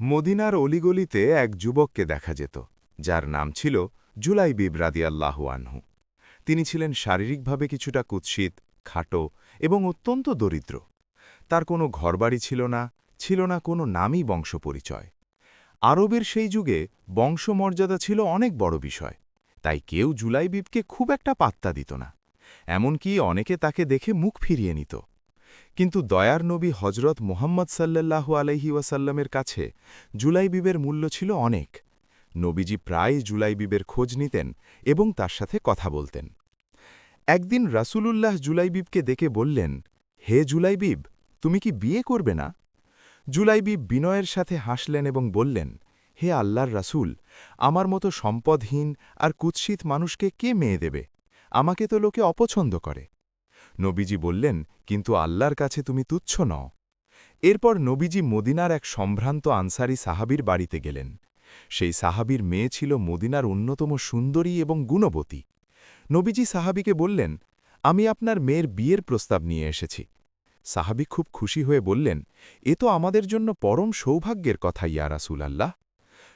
মদিনার অলিগলিতে এক যুবককে দেখা যেত, যার নাম ছিল জুলাই জুলাইবিব রাদিয়াল্লাহু আনহু। তিনি ছিলেন শারীরিকভাবে কিছুটা কুৎসিত, খাটো এবং অত্যন্ত দরিদ্র। তার কোনো ঘরবাড়ি ছিল না ছিল না কোনো নামই বংশ পরিচয় আরবের সেই যুগে বংশমর্যাদা ছিল অনেক বড় বিষয়, তাই কেউ জুলাইবিবকে খুব একটা পাত্তা দিত না। এমনকি অনেকে তাকে দেখে মুখ ফিরিয়ে নিত। কিন্তু দয়ার নবী হজরত মোহাম্মদ সাল্লাল্লাহু আলহি ওয়াসাল্লামের কাছে জুলাইবিবের মূল্য ছিল অনেক। নবীজি প্রায় জুলাইবিবের খোঁজ নিতেন এবং তার সাথে কথা বলতেন। একদিন রাসূলুল্লাহ জুলাইবিবকে দেখে বললেন, হে জুলাইবিব, তুমি কি বিয়ে করবে না? জুলাইবিব বিনয়ের সাথে হাসলেন এবং বললেন, হে আল্লাহর রাসূল, আমার মতো সম্পদহীন আর কুৎসিত মানুষকে কে মেয়ে দেবে? আমাকে তো লোকে অপছন্দ করে। নবীজি বললেন, কিন্তু আল্লাহর কাছে তুমি তুচ্ছ নও। এরপর নবীজি মদিনার এক সম্ভ্রান্ত আনসারি সাহাবির বাড়িতে গেলেন। সেই সাহাবির মেয়ে ছিল মদিনার অন্যতম সুন্দরী এবং গুণবতী। নবীজি সাহাবিকে বললেন, আমি আপনার মেয়ের বিয়ের প্রস্তাব নিয়ে এসেছি। সাহাবি খুব খুশি হয়ে বললেন, এ তো আমাদের জন্য পরম সৌভাগ্যের কথা ইয়া রাসুল আল্লাহ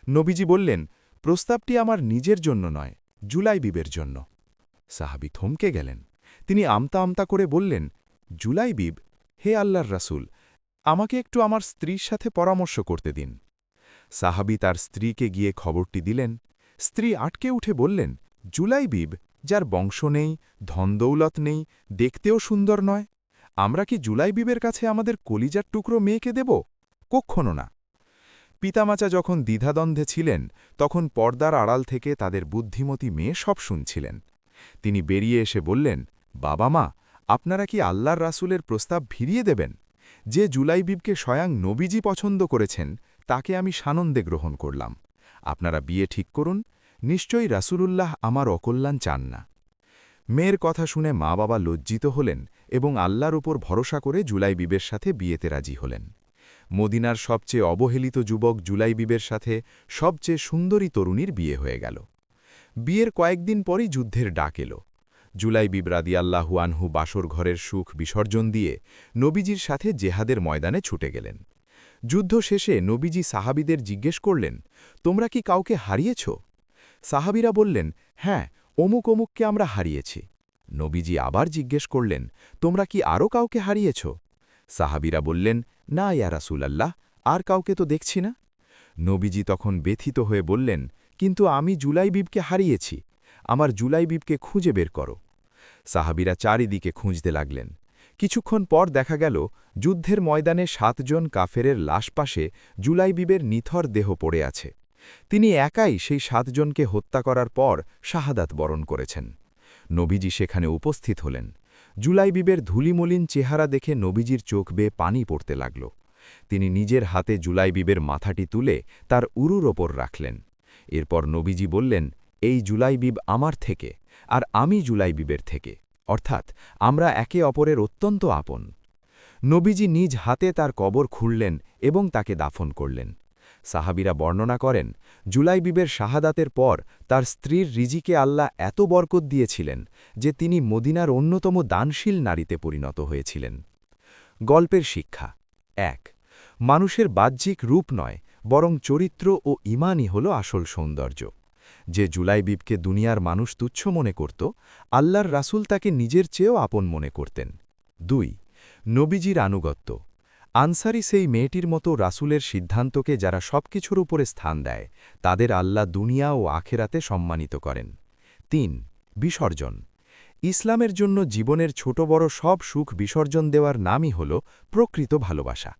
নবীজি বললেন, প্রস্তাবটি আমার নিজের জন্য নয় জুলাই জুলাইবিবের জন্য। সাহাবি থমকে গেলেন। তিনি আমতা আমতা করে বললেন, জুলাইবিব, হে আল্লাহর রাসুল, আমাকে একটু আমার স্ত্রীর সাথে পরামর্শ করতে দিন। সাহাবি তার স্ত্রীকে গিয়ে খবরটি দিলেন। স্ত্রী আটকে উঠে বললেন, জুলাইবিব, যার বংশ নেই ধনদৌলত নেই, দেখতেও সুন্দর নয়। আমরা কি জুলাইবিবের কাছে আমাদের কলিজার টুকরো মেয়েকে দেব? কক্ষণও না। পিতামাচা যখন দ্বিধাদ্বন্দ্বে ছিলেন, তখন পর্দার আড়াল থেকে তাদের বুদ্ধিমতী মেয়ে সব শুনছিলেন। তিনি বেরিয়ে এসে বললেন বাবা মা, আপনারা কি আল্লাহর রাসুলের প্রস্তাব ফিরিয়ে দেবেন? যে জুলাইবিবকে স্বয়ং নবীজি পছন্দ করেছেন, তাকে আমি সানন্দে গ্রহণ করলাম। আপনারা বিয়ে ঠিক করুন, নিশ্চয়ই রাসূলুল্লাহ আমার অকল্যাণ চান না। মেয়ের কথা শুনে মা বাবা লজ্জিত হলেন এবং আল্লাহর উপর ভরসা করে জুলাইবিবের সাথে বিয়েতে রাজি হলেন। মদিনার সবচেয়ে অবহেলিত যুবক জুলাইবিবের সাথে সবচেয়ে সুন্দরী তরুণীর বিয়ে হয়ে গেল। বিয়ের কয়েকদিন পরই যুদ্ধের ডাক এলো। জুলাই বিবরাদি আল্লাহু আনহু বাসর ঘরের সুখ বিসর্জন দিয়ে নবীজির সাথে জেহাদের ময়দানে ছুটে গেলেন। যুদ্ধ শেষে নবীজি সাহাবিদের জিজ্ঞেস করলেন, তোমরা কি কাউকে হারিয়েছ? সাহাবিরা বললেন হ্যাঁ অমুক অমুককে আমরা হারিয়েছি। নবীজি আবার জিজ্ঞেস করলেন, তোমরা কি আরও কাউকে হারিয়েছ? সাহাবিরা বললেন, না, ইয়া রাসুলাল্লাহ, আর কাউকে তো দেখছি না। নবীজি তখন ব্যথিত হয়ে বললেন, কিন্তু আমি জুলাইবিবকে হারিয়েছি। আমার জুলাইবিবকে খুঁজে বের করো। সাহাবিরা চারিদিকে খুঁজতে লাগলেন। কিছুক্ষণ পর দেখা গেল, যুদ্ধের ময়দানে সাতজন কাফেরের লাশ পাশে জুলাইবিবের নিথর দেহ পড়ে আছে। তিনি একাই সেই সাতজনকে হত্যা করার পর শাহাদাত বরণ করেছেন। নবীজি সেখানে উপস্থিত হলেন। জুলাইবিবের ধুলিমলিন চেহারা দেখে নবীজির চোখ বেয়ে পানি পড়তে লাগল। তিনি নিজের হাতে জুলাইবিবের মাথাটি তুলে তার উরুর ওপর রাখলেন। এরপর নবীজি বললেন এই জুলাইবিব আমার থেকে আর আমি জুলাইবিবের থেকে। অর্থাৎ আমরা একে অপরের অত্যন্ত আপন। নবীজি নিজ হাতে তার কবর খুঁড়লেন এবং তাকে দাফন করলেন। সাহাবিরা বর্ণনা করেন জুলাইবিবের শাহাদাতের পর তার স্ত্রীর রিজিকে আল্লাহ এত বরকত দিয়েছিলেন যে তিনি মদিনার অন্যতম দানশীল নারীতে পরিণত হয়েছিলেন। গল্পের শিক্ষা। এক, মানুষের বাহ্যিক রূপ নয়, বরং চরিত্র ও ইমানই হল আসল সৌন্দর্য। যে জুলাইবিবকে দুনিয়ার মানুষ তুচ্ছ মনে করত, আল্লাহর রাসুল তাকে নিজের চেয়েও আপন মনে করতেন। দুই, নবীজির আনুগত্য। আনসারি সেই মেয়েটির মতো রাসুলের সিদ্ধান্তকে যারা সবকিছুর উপরে স্থান দেয়, তাদের আল্লাহ দুনিয়া ও আখেরাতে সম্মানিত করেন। তিন, বিসর্জন। ইসলামের জন্য জীবনের ছোট বড় সব সুখ বিসর্জন দেওয়ার নামই হল প্রকৃত ভালোবাসা।